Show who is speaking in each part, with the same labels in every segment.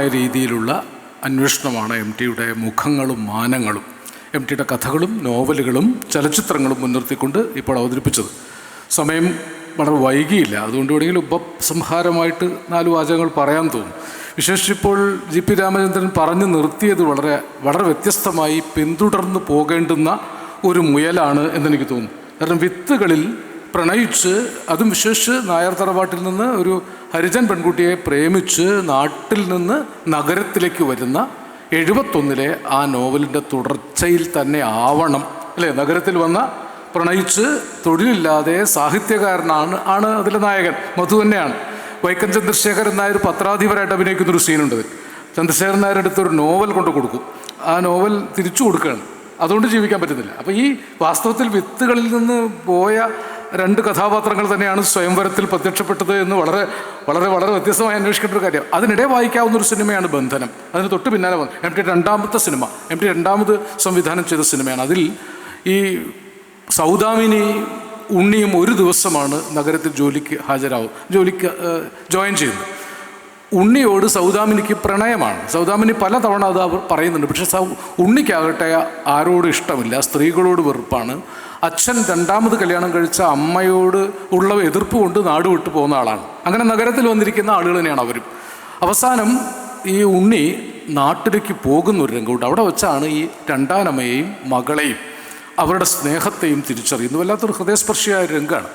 Speaker 1: വ്യത്യസ്തമായ രീതിയിലുള്ള അന്വേഷണമാണ് എം ടിയുടെ മുഖങ്ങളും മാനങ്ങളും എം ടിയുടെ കഥകളും നോവലുകളും ചലച്ചിത്രങ്ങളും മുൻനിർത്തിക്കൊണ്ട് ഇപ്പോൾ അവതരിപ്പിച്ചത്. സമയം വളരെ വൈകിയില്ല. അതുകൊണ്ട് വേണമെങ്കിൽ ഉപസംഹാരമായിട്ട് നാല് വാചകങ്ങൾ പറയാൻ തോന്നും. വിശേഷിച്ചിപ്പോൾ ജി പി രാമചന്ദ്രൻ പറഞ്ഞു നിർത്തിയത് വളരെ വളരെ വ്യത്യസ്തമായി പിന്തുടർന്ന് പോകേണ്ടുന്ന ഒരു മുയലാണ് എന്നെനിക്ക് തോന്നുന്നു. കാരണം വിത്തുകളിൽ പ്രണയിച്ച് അതും വിശേഷിച്ച് നായർ തറവാട്ടിൽ നിന്ന് ഒരു ഹരിജൻ പെൺകുട്ടിയെ പ്രേമിച്ച് നാട്ടിൽ നിന്ന് നഗരത്തിലേക്ക് വരുന്ന എഴുപത്തൊന്നിലെ ആ നോവലിന്റെ തുടർച്ചയിൽ തന്നെ ആവണം. അല്ലേ? നഗരത്തിൽ വന്ന പ്രണയിച്ച് തൊഴിലില്ലാതെ സാഹിത്യകാരനാണ് ആണ് അതിലെ നായകൻ. മധു തന്നെയാണ്. വൈക്കം ചന്ദ്രശേഖരൻ നായർ പത്രാധിപരായിട്ട് അഭിനയിക്കുന്ന ഒരു സീനുണ്ട്. ചന്ദ്രശേഖരൻ നായർ എടുത്തൊരു നോവൽ കൊണ്ട് കൊടുക്കും. ആ നോവൽ തിരിച്ചു കൊടുക്കുകയാണ്. അതുകൊണ്ട് ജീവിക്കാൻ പറ്റുന്നില്ല. അപ്പോൾ ഈ വാസ്തവത്തിൽ വിത്തുകളിൽ നിന്ന് പോയ രണ്ട് കഥാപാത്രങ്ങൾ തന്നെയാണ് സ്വയംവരത്തിൽ പ്രത്യക്ഷപ്പെട്ടത് എന്ന് വളരെ വളരെ വളരെ വ്യത്യസ്തമായി അന്വേഷിക്കേണ്ട ഒരു കാര്യം. അതിനിടെ വായിക്കാവുന്ന ഒരു സിനിമയാണ് ബന്ധനം. അതിന് തൊട്ട് പിന്നാലെ വന്നു. എം ടി രണ്ടാമത്തെ സിനിമ. എം ടി രണ്ടാമത് സംവിധാനം ചെയ്ത സിനിമയാണ്. അതിൽ ഈ സൗദാമിനി ഉണ്ണിയും ഒരു ദിവസമാണ് നഗരത്തിൽ ജോലിക്ക് ഹാജരാവും ജോലിക്ക് ജോയിൻ ചെയ്യുന്നത്. ഉണ്ണിയോട് സൗദാമിനിക്ക് പ്രണയമാണ്. സൗദാമിനി പല തവണ അത് പറയുന്നുണ്ട്. പക്ഷേ സൗ ഉണ്ണിക്കാകട്ടെ ആരോടും ഇഷ്ടമില്ല. സ്ത്രീകളോട് വെറുപ്പാണ്. അച്ഛൻ രണ്ടാമത് കല്യാണം കഴിച്ച അമ്മയോട് ഉള്ള എതിർപ്പ് കൊണ്ട് നാട് വിട്ടു പോകുന്ന ആളാണ്. അങ്ങനെ നഗരത്തിൽ വന്നിരിക്കുന്ന ആളുകൾ തന്നെയാണ് അവരും. അവസാനം ഈ ഉണ്ണി നാട്ടിലേക്ക് പോകുന്ന ഒരു രംഗമുണ്ട്. അവിടെ വെച്ചാണ് ഈ രണ്ടാനമ്മയെയും മകളെയും അവരുടെ സ്നേഹത്തെയും തിരിച്ചറിയുന്നു വല്ലാത്തൊരു ഹൃദയസ്പർശിയായ രംഗമാണ്.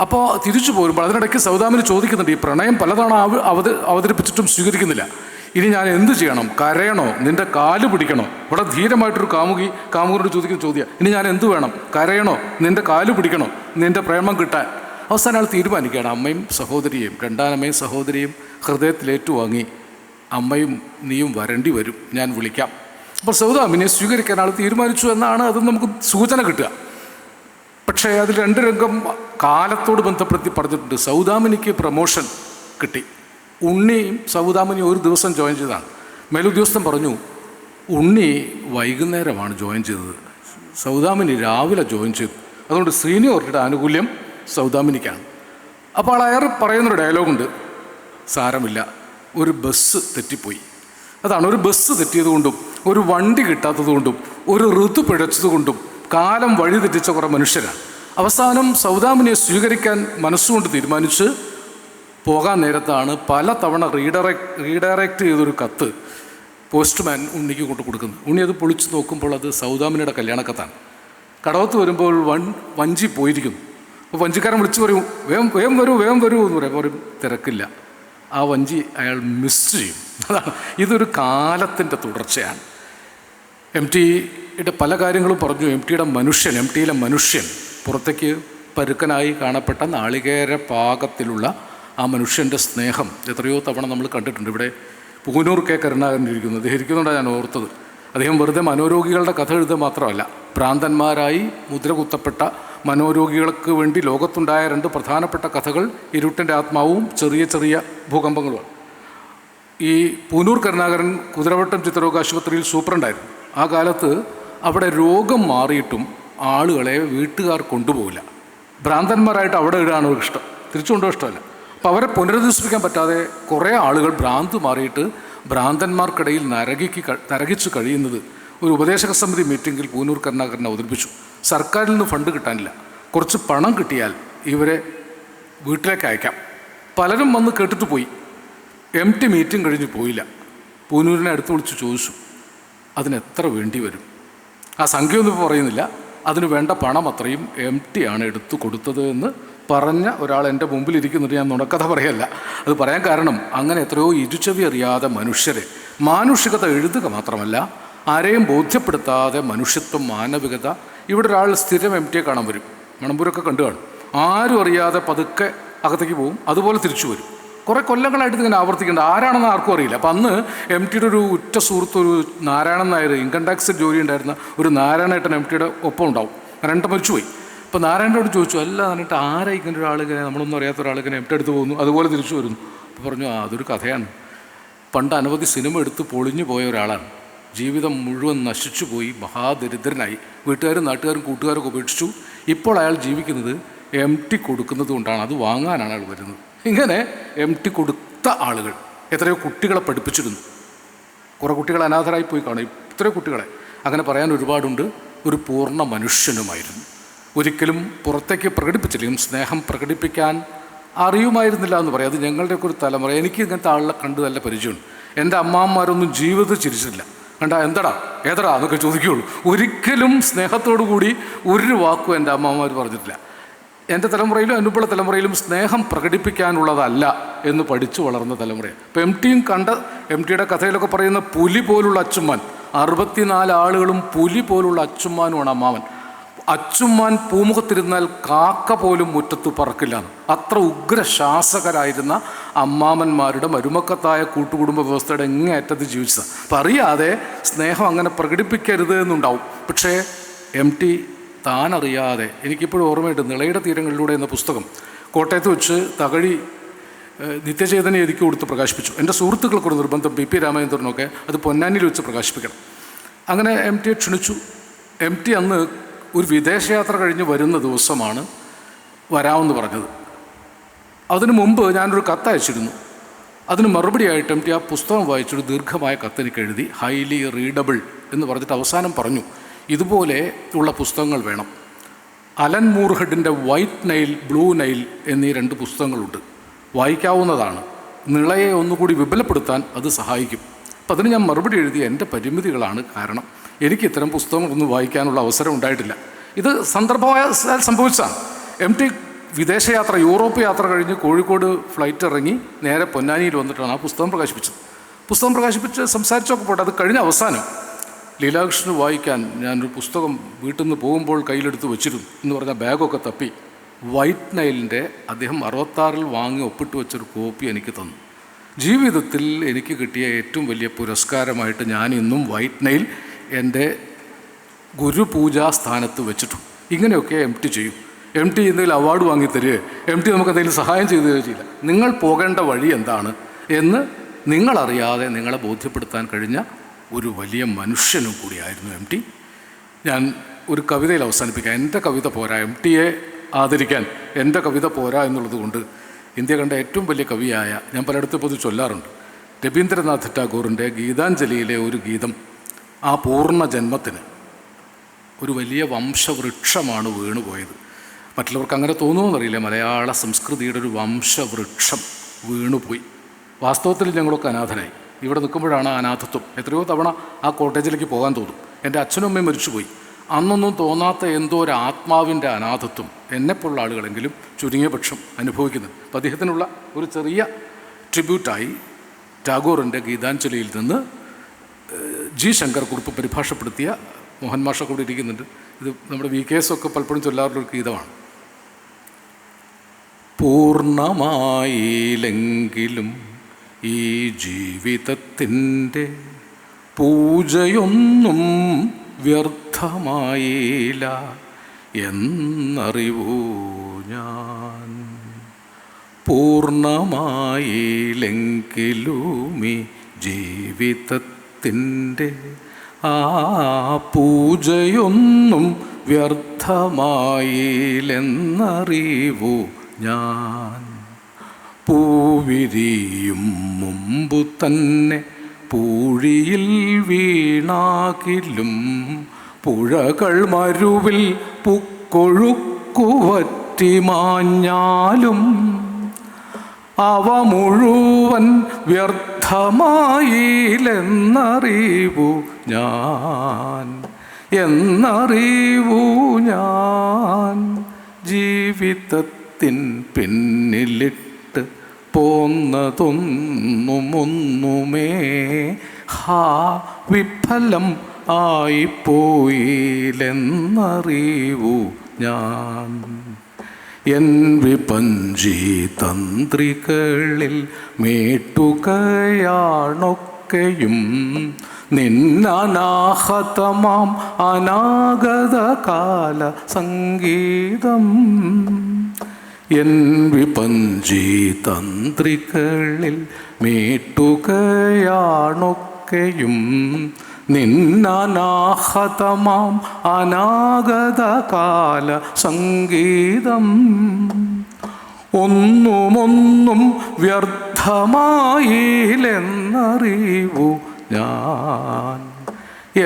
Speaker 1: അപ്പോൾ തിരിച്ചു പോരുമ്പോൾ അതിനിടയ്ക്ക് സൗദാമിന് ചോദിക്കുന്നുണ്ട് ഈ പ്രണയം പലതവണ അവ അവത അവതരിപ്പിച്ചിട്ടും സ്വീകരിക്കുന്നില്ല. ഇനി ഞാൻ എന്ത് ചെയ്യണം? കരയണോ? നിന്റെ കാൽ പിടിക്കണോ? ഇവിടെ ധീരമായിട്ടൊരു കാമുകി കാമുകനോട് ചോദിക്കുന്ന ചോദ്യം. ഇനി ഞാൻ എന്ത് വേണം? കരയണോ? നിന്റെ കാൽ പിടിക്കണോ? നിന്റെ പ്രേമം കിട്ടാൻ. അവസാനം അയാൾ തീരുമാനിക്കുകയാണ്. അമ്മയും സഹോദരിയും രണ്ടാനമ്മയും സഹോദരിയും ഹൃദയത്തിലേറ്റുവാങ്ങി. അമ്മയും നീയും വരേണ്ടി വരും. ഞാൻ വിളിക്കാം. അപ്പോൾ സൗദാമിനെ സ്വീകരിക്കാൻ ആൾ തീരുമാനിച്ചു എന്നാണ് അത് നമുക്ക് സൂചന കിട്ടുക. പക്ഷേ അതിൽ രണ്ട് രംഗം കാലത്തോട് ബന്ധപ്പെടുത്തി പറഞ്ഞിട്ടുണ്ട്. സൗദാമിനിക്ക് പ്രമോഷൻ കിട്ടി. ഉണ്ണിയും സൗദാമിനി ഒരു ദിവസം ജോയിൻ ചെയ്തതാണ്. മേലുദ്യോഗസ്ഥൻ പറഞ്ഞു ഉണ്ണി വൈകുന്നേരമാണ് ജോയിൻ ചെയ്തത്. സൗദാമിനി രാവിലെ ജോയിൻ ചെയ്തു. അതുകൊണ്ട് സീനിയോറിറ്റിയുടെ ആനുകൂല്യം സൗദാമിനിക്കാണ്. അപ്പോൾ അയാൾ പറയുന്നൊരു ഡയലോഗുണ്ട് സാരമില്ല. ഒരു ബസ് തെറ്റിപ്പോയി. അതാണ് ഒരു ബസ് തെറ്റിയതുകൊണ്ടും ഒരു വണ്ടി കിട്ടാത്തതുകൊണ്ടും ഒരു ഋതു പിഴച്ചതുകൊണ്ടും കാലം വഴി തെറ്റിച്ച കുറേ മനുഷ്യരാണ്. അവസാനം സൗദാമിനിയെ സ്വീകരിക്കാൻ മനസ്സുകൊണ്ട് തീരുമാനിച്ച് പോകാൻ നേരത്താണ് പല തവണ റീഡയറക്ട് റീഡയറക്റ്റ് ചെയ്തൊരു കത്ത് പോസ്റ്റ്മാൻ ഉണ്ണിക്ക് കൊണ്ട് കൊടുക്കുന്നത്. ഉണ്ണി അത് പൊളിച്ച് നോക്കുമ്പോൾ അത് സൗദാമിനിയുടെ കല്യാണക്കത്താണ്. കടവത്ത് വരുമ്പോൾ വൺ വഞ്ചി പോയിരിക്കുന്നു. അപ്പോൾ വഞ്ചിക്കാരൻ വിളിച്ചു പറയും വേഗം വേഗം വരൂ വേഗം വരൂ എന്ന് പറയും. പറയും തിരക്കില്ല. ആ വഞ്ചി അയാൾ മിസ് ചെയ്യും. അതാണ്. ഇതൊരു കാലത്തിന്റെ തുടർച്ചയാണ്. എം ടിയുടെ പല കാര്യങ്ങളും പറഞ്ഞു. എം ടിയുടെ മനുഷ്യൻ എം ടിയിലെ മനുഷ്യൻ പുറത്തേക്ക് പരുക്കനായി കാണപ്പെട്ട നാളികേര പാകത്തിലുള്ള ആ മനുഷ്യന്റെ സ്നേഹം എത്രയോ തവണ നമ്മൾ കണ്ടിട്ടുണ്ട്. ഇവിടെ പൂനൂർ കെ കരുണാകരൻ ഇരിക്കുന്നു അദ്ദേഹം ഇരിക്കുന്നുണ്ടാണ് ഞാൻ ഓർത്തത്. അദ്ദേഹം വെറുതെ മനോരോഗികളുടെ കഥ എഴുതുക മാത്രമല്ല ഭ്രാന്തന്മാരായി മുദ്ര കുത്തപ്പെട്ട മനോരോഗികൾക്ക് വേണ്ടി ലോകത്തുണ്ടായ രണ്ട് പ്രധാനപ്പെട്ട കഥകൾ ഇരുട്ടിന്റെ ആത്മാവും ചെറിയ ചെറിയ ഭൂകമ്പങ്ങളുമാണ്. ഈ പൂനൂർ കരുണാകരൻ കുതിരവട്ടം ചിത്രരോഗ ആശുപത്രിയിൽ സൂപ്രണ്ടായിരുന്നു. ആ കാലത്ത് അവിടെ രോഗം മാറിയിട്ടും ആളുകളെ വീട്ടുകാർ കൊണ്ടുപോകില്ല ഭ്രാന്തന്മാരായിട്ട് അവിടെ ഇടാണ് അവർക്ക് ഇഷ്ടം തിരിച്ചു കൊണ്ടുപോകാൻ ഇഷ്ടമല്ല. അപ്പോൾ അവരെ പുനരധിവസിപ്പിക്കാൻ പറ്റാതെ കുറേ ആളുകൾ ഭ്രാന്ത് മാറിയിട്ട് ഭ്രാന്തന്മാർക്കിടയിൽ നരകിക്ക് നരകിച്ച് കഴിയുന്നത് ഒരു ഉപദേശക സമിതി മീറ്റിങ്ങിൽ പൂനൂർ കരുണാകരൻ അവതരിപ്പിച്ചു. സർക്കാരിൽ നിന്ന് ഫണ്ട് കിട്ടാനില്ല. കുറച്ച് പണം കിട്ടിയാൽ ഇവരെ വീട്ടിലേക്ക് അയക്കാം. പലരും വന്ന് കേട്ടിട്ട് പോയി. എം ടി മീറ്റിംഗ് കഴിഞ്ഞ് പോയില്ല. പൂനൂരിനെ അടുത്ത് വിളിച്ച് ചോദിച്ചു അതിനെത്ര വേണ്ടി വരും? ആ സംഖ്യയൊന്നും പറയുന്നില്ല. അതിന് വേണ്ട പണം അത്രയും എം ടി ആണ് എടുത്തു കൊടുത്തത് എന്ന് പറഞ്ഞ ഒരാൾ എന്റെ മുമ്പിൽ ഇരിക്കുന്നുണ്ട് ഞാൻ നുണക്കഥ പറയല്ല. അത് പറയാൻ കാരണം അങ്ങനെ എത്രയോ ഇരുചവി അറിയാതെ മനുഷ്യരെ. മാനുഷികത എഴുതുക മാത്രമല്ല ആരെയും ബോധ്യപ്പെടുത്താതെ മനുഷ്യത്വം മാനവികത. ഇവിടെ ഒരാൾ സ്ഥിരം എം ടിയെ കാണാൻ വരും. മണമ്പൂരൊക്കെ കണ്ടു കാണും. ആരും അറിയാതെ പതുക്കെ അകത്തേക്ക് പോകും അതുപോലെ തിരിച്ചു വരും. കുറേ കൊല്ലങ്ങളായിട്ട് ഇങ്ങനെ ആവർത്തിക്കേണ്ട ആരാണെന്ന് ആർക്കും അറിയില്ല. അപ്പം അന്ന് എം ടിയുടെ ഒരു ഉറ്റ സുഹൃത്ത് ഒരു നാരായണൻ നായർ ഇൻകം ടാക്സ് ജോലി ഉണ്ടായിരുന്ന ഒരു നാരായണേട്ടൻ എം ടിയുടെ ഒപ്പം ഉണ്ടാവും. രണ്ട് മരിച്ചുപോയി അപ്പോൾ നാരായണനോട് ചോദിച്ചു അല്ല എന്നിട്ട് ആരാ ഇങ്ങനെ ഒരാളിങ്ങനെ നമ്മളൊന്നും അറിയാത്ത ഒരാളിങ്ങനെ എട്ടെടുത്ത് പോകുന്നു? അതുപോലെ തിരിച്ചു വരുന്നു. അപ്പോൾ പറഞ്ഞു ആ അതൊരു കഥയാണ്. പണ്ട് അനവധി സിനിമ എടുത്ത് പൊളിഞ്ഞു പോയ ഒരാളാണ്. ജീവിതം മുഴുവൻ നശിച്ചു പോയി മഹാദരിദ്രനായി. വീട്ടുകാരും നാട്ടുകാരും കൂട്ടുകാരൊക്കെ ഉപേക്ഷിച്ചു. ഇപ്പോൾ അയാൾ ജീവിക്കുന്നത് എം ടി കൊടുക്കുന്നത് കൊണ്ടാണ്. അത് വാങ്ങാനാണ് അയാൾ വരുന്നത്. ഇങ്ങനെ എം ടി കൊടുത്ത ആളുകൾ എത്രയോ കുട്ടികളെ പഠിപ്പിച്ചിരുന്നു. കുറേ കുട്ടികൾ അനാഥരായി പോയി കാണും. ഇത്രയോ കുട്ടികളെ. അങ്ങനെ പറയാൻ ഒരുപാടുണ്ട്. ഒരു പൂർണ മനുഷ്യനുമായിരുന്നു. ഒരിക്കലും പുറത്തേക്ക് പ്രകടിപ്പിച്ചില്ലെങ്കിലും സ്നേഹം പ്രകടിപ്പിക്കാൻ അറിയുമായിരുന്നില്ല എന്ന് പറയാം. അത് ഞങ്ങളുടെയൊക്കെ ഒരു തലമുറ. എനിക്ക് ഇങ്ങനത്തെ ആളുകളെ കണ്ട് നല്ല പരിചയമുണ്ട്. എന്റെ അമ്മാമ്മമാരൊന്നും ജീവിതത്തിൽ ചിരിച്ചിട്ടില്ല. കണ്ട എന്തടാ? ഏതടാ? എന്നൊക്കെ ചോദിക്കുകയുള്ളൂ. ഒരിക്കലും സ്നേഹത്തോടു കൂടി ഒരു വാക്കും എന്റെ അമ്മാമ്മമാർ പറഞ്ഞിട്ടില്ല. എന്റെ തലമുറയിലും അനുപ്പുള്ള തലമുറയിലും സ്നേഹം പ്രകടിപ്പിക്കാനുള്ളതല്ല എന്ന് പഠിച്ചു വളർന്ന തലമുറയാണ്. ഇപ്പോൾ എം ടിയും കണ്ട എം ടിയുടെ കഥയിലൊക്കെ പറയുന്ന പുലി പോലുള്ള അച്ചുമ്മാൻ അറുപത്തിനാല് ആളുകളും പുലി പോലുള്ള അച്ചുമ്മാനുമാണ് അമ്മാവൻ. അച്ചുമ്മാൻ പൂമുഖത്തിരുന്നാൽ കാക്ക പോലും മുറ്റത്തു പറക്കില്ല അത്ര ഉഗ്രശാസകരായിരുന്ന അമ്മാമന്മാരുടെ മരുമക്കത്തായ കൂട്ടുകുടുംബ വ്യവസ്ഥയുടെ എങ്ങേയറ്റത്ത് ജീവിച്ചത്. അപ്പം അറിയാതെ സ്നേഹം അങ്ങനെ പ്രകടിപ്പിക്കരുത് എന്നുണ്ടാവും. പക്ഷേ എം ടി താനറിയാതെ എനിക്കിപ്പോഴും ഓർമ്മയുണ്ട് നിളയുടെ തീരങ്ങളിലൂടെ എന്ന പുസ്തകം. കോട്ടയത്ത് വെച്ച് തകഴി നിത്യചേതന എഴുതി കൊടുത്ത് പ്രകാശിപ്പിച്ചു. എന്റെ സുഹൃത്തുക്കൾക്കൊരു നിർബന്ധം പി പി രാമചന്ദ്രനൊക്കെ അത് പൊന്നാനിയിൽ വെച്ച് പ്രകാശിപ്പിക്കണം. അങ്ങനെ എം ടിയെ ക്ഷണിച്ചു. എം ടി അന്ന് ഒരു വിദേശയാത്ര കഴിഞ്ഞ് വരുന്ന ദിവസമാണ് വരാമെന്ന് പറഞ്ഞത്. അതിനു മുമ്പ് ഞാനൊരു കത്ത് അയച്ചിരുന്നു. അതിന് മറുപടിയായിട്ട് എം ടി ആ പുസ്തകം വായിച്ചൊരു ദീർഘമായ കത്തെനിക്ക് എഴുതി ഹൈലി റീഡബിൾ എന്ന് പറഞ്ഞിട്ട് അവസാനം പറഞ്ഞു ഇതുപോലെ ഉള്ള പുസ്തകങ്ങൾ വേണം. അലൻ മൂർഹെഡിന്റെ വൈറ്റ് നൈൽ ബ്ലൂ നൈൽ എന്നീ രണ്ട് പുസ്തകങ്ങളുണ്ട്. വായിക്കാവുന്നതാണ്. നിളയെ ഒന്നുകൂടി വിപുലപ്പെടുത്താൻ അത് സഹായിക്കും. അപ്പം അതിന് ഞാൻ മറുപടി എഴുതി എന്റെ പരിമിതികളാണ് കാരണം എനിക്ക് ഇത്തരം പുസ്തകങ്ങളൊന്നും വായിക്കാനുള്ള അവസരം ഉണ്ടായിട്ടില്ല. ഇത് സന്ദർഭമായ സംഭവിച്ചതാണ്. എം ടി വിദേശയാത്ര യൂറോപ്പ് യാത്ര കഴിഞ്ഞ് കോഴിക്കോട് ഫ്ലൈറ്റ് ഇറങ്ങി നേരെ പൊന്നാനിയിൽ വന്നിട്ടാണ് ആ പുസ്തകം പ്രകാശിപ്പിച്ചത്. പുസ്തകം പ്രകാശിപ്പിച്ച് സംസാരിച്ചൊക്കെ പോട്ടെ അത് കഴിഞ്ഞ അവസാനം ലീലാകൃഷ്ണന് വായിക്കാൻ ഞാനൊരു പുസ്തകം വീട്ടിൽ നിന്ന് പോകുമ്പോൾ കയ്യിലെടുത്ത് വെച്ചിരുന്നു. എന്ന് പറഞ്ഞ ബാഗൊക്കെ തപ്പി. വൈറ്റ് നൈലിന്റെ അദ്ദേഹം അറുപത്താറിൽ വാങ്ങി ഒപ്പിട്ട് വെച്ചൊരു കോപ്പി എനിക്ക് തന്നു. ജീവിതത്തിൽ എനിക്ക് കിട്ടിയ ഏറ്റവും വലിയ പുരസ്കാരമായിട്ട് ഞാൻ ഇന്നും വൈറ്റ് നൈൽ എന്റെ ഗുരുപൂജാ സ്ഥാനത്ത് വെച്ചിട്ടു ഇങ്ങനെയൊക്കെ എം ടി ചെയ്യും. എം ടി എന്തെങ്കിലും അവാർഡ് വാങ്ങി തരികയോ എം ടി നമുക്ക് എന്തെങ്കിലും സഹായം ചെയ്തു തരികയോ ചെയ്യില്ല. നിങ്ങൾ പോകേണ്ട വഴി എന്താണ് എന്ന് നിങ്ങളറിയാതെ നിങ്ങളെ ബോധ്യപ്പെടുത്താൻ കഴിഞ്ഞ ഒരു വലിയ മനുഷ്യനും കൂടിയായിരുന്നു എം ടി. ഞാൻ ഒരു കവിതയിൽ അവസാനിപ്പിക്കാം. എന്റെ കവിത പോരാ. എം ടിയെ ആദരിക്കാൻ എന്റെ കവിത പോരാ എന്നുള്ളത് കൊണ്ട് ഇന്ത്യ കണ്ട ഏറ്റവും വലിയ കവിയായ ഞാൻ പലയിടത്തും പൊതു ചൊല്ലാറുണ്ട്. രവീന്ദ്രനാഥ് ടാഗോറിന്റെ ഗീതാഞ്ജലിയിലെ ഒരു ഗീതം ആ പൂർണ ജന്മത്തിന് ഒരു വലിയ വംശവൃക്ഷമാണ് വീണുപോയത്. മറ്റുള്ളവർക്ക് അങ്ങനെ തോന്നുമെന്നറിയില്ല മലയാള സംസ്കൃതിയുടെ ഒരു വംശവൃക്ഷം വീണുപോയി. വാസ്തവത്തിൽ ഞങ്ങളൊക്കെ അനാഥനായി. ഇവിടെ നിൽക്കുമ്പോഴാണ് അനാഥത്വം. എത്രയോ തവണ ആ കോട്ടേജിലേക്ക് പോകാൻ തോന്നും. എന്റെ അച്ഛനും അമ്മയും മരിച്ചുപോയി. അന്നൊന്നും തോന്നാത്ത എന്തോ ഒരു ആത്മാവിന്റെ അനാഥത്വം എന്നെപ്പോലുള്ള ആളുകളെങ്കിലും ചുരുങ്ങിയ പക്ഷം അനുഭവിക്കുന്നത് അപ്പം അദ്ദേഹത്തിനുള്ള ഒരു ചെറിയ ട്രിബ്യൂട്ടായി ടാഗോറിന്റെ ഗീതാഞ്ജലിയിൽ നിന്ന് ജി ശങ്കർ കുറുപ്പ് പരിഭാഷപ്പെടുത്തിയ മോഹൻ മാഷ കൂടെ ഇരിക്കുന്നുണ്ട്. ഇത് നമ്മുടെ വി കെ എസ് ഒക്കെ പലപ്പോഴും ചൊല്ലാറുള്ള ഒരു ഗീതമാണ്. പൂർണമായില്ലെങ്കിലും ഈ ജീവിതത്തിന്റെ പൂജയൊന്നും വ്യർത്ഥമായില്ല എന്നറിവൂ ഞാൻ? പൂർണമായില്ലെങ്കിലുമീ ജീവിതത്തിന്റെ ആ പൂജയൊന്നും വ്യർത്ഥമായില്ലെന്നറിവൂ ഞാൻ. പൂവിരിയും മുമ്പു തന്നെ പൂഴിയിൽ വീണാകിലും പുഴകൾ മരുവിൽ പുക്കൊഴുക്കുവറ്റി മാഞ്ഞാലും അവ മുഴുവൻ വ്യർത്ഥമായില്ലെന്നറിവു ഞാൻ. എന്നറിവു ഞാൻ ജീവിതത്തിൻ പിന്നിലിട്ട് പോന്നതൊന്നുമൊന്നുമേ. ഹാ വിഫലം ആയിപ്പോയില്ലെന്നറിവു ഞാൻ. എൻ വിപഞ്ചി തന്ത്രികളിൽ മേട്ടുകയാണൊക്കെയും നിന്നനാഹതമാം അനാഗത കാല സംഗീതം. എൻ വിപഞ്ചി തന്ത്രികളിൽ മേട്ടുകയാണൊക്കെയും നിന്നനാഹതമാം അനാഗത കാല സംഗീതം. ഒന്നുമൊന്നും വ്യർത്ഥമായില്ലെന്നറിവു ഞാൻ.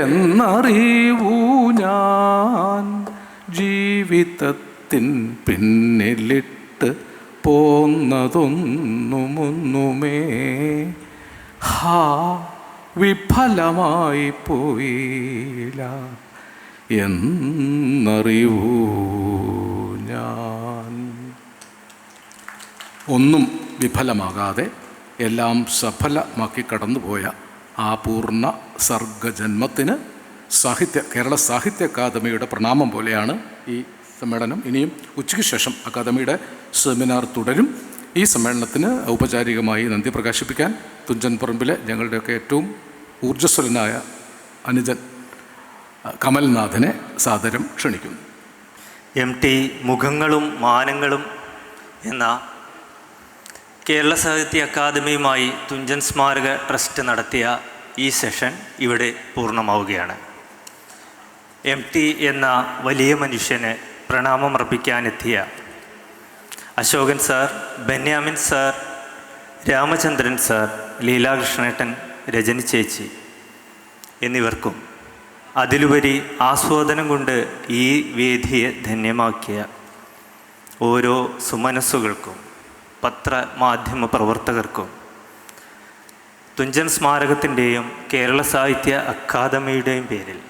Speaker 1: എന്നറിവു ഞാൻ. ജീവിതത്തിൻ പിന്നിലിട്ട് പോന്നതൊന്നുമൊന്നുമേ. ഹാ. വിഫലമായി പോയില്ല എന്നറിവൂ ഞാൻ. ഒന്നും വിഫലമാകാതെ എല്ലാം സഫലമാക്കി കടന്നുപോയ ആ പൂർണ സർഗജന്മത്തിന് സാഹിത്യ കേരള സാഹിത്യ അക്കാദമിയുടെ പ്രണാമം പോലെയാണ് ഈ സമ്മേളനം. ഇനിയും ഉച്ചയ്ക്ക് ശേഷം അക്കാദമിയുടെ സെമിനാർ തുടരും. ഈ സമ്മേളനത്തിന് ഔപചാരികമായി നന്ദി പ്രകാശിപ്പിക്കാൻ തുഞ്ചൻ പറമ്പിലെ ഞങ്ങളുടെയൊക്കെ ഏറ്റവും ഊർജസ്വലനായ അനുജൻ കമൽനാഥനെ സാദരം ക്ഷണിക്കുന്നു.
Speaker 2: എം ടി മുഖങ്ങളും മാനങ്ങളും എന്ന കേരള സാഹിത്യ അക്കാദമിയുമായി തുഞ്ചൻ സ്മാരക ട്രസ്റ്റ് നടത്തിയ ഈ സെഷൻ ഇവിടെ പൂർണമാവുകയാണ്. എം ടി എന്ന വലിയ മനുഷ്യന് പ്രണാമമർപ്പിക്കാനെത്തിയ Ashokan sir Benyamin sir Ramachandran sir ലീലാകൃഷ്ണേട്ടൻ Rajani ചേച്ചി എന്നിവർക്കും അതിലുപരി ആസ്വാദനം കൊണ്ട് ഈ വേദിയെ ധന്യമാക്കിയ ഓരോ സുമനസ്സുകൾക്കും പത്രമാധ്യമ പ്രവർത്തകർക്കും തുഞ്ചൻ സ്മാരകത്തിന്റെയും കേരള സാഹിത്യ അക്കാദമിയുടെയും പേരിൽ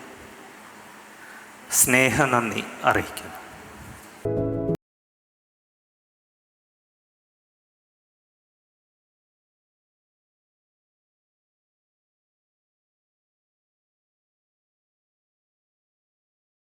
Speaker 2: സ്നേഹനന്ദി അറിയിക്കുന്നു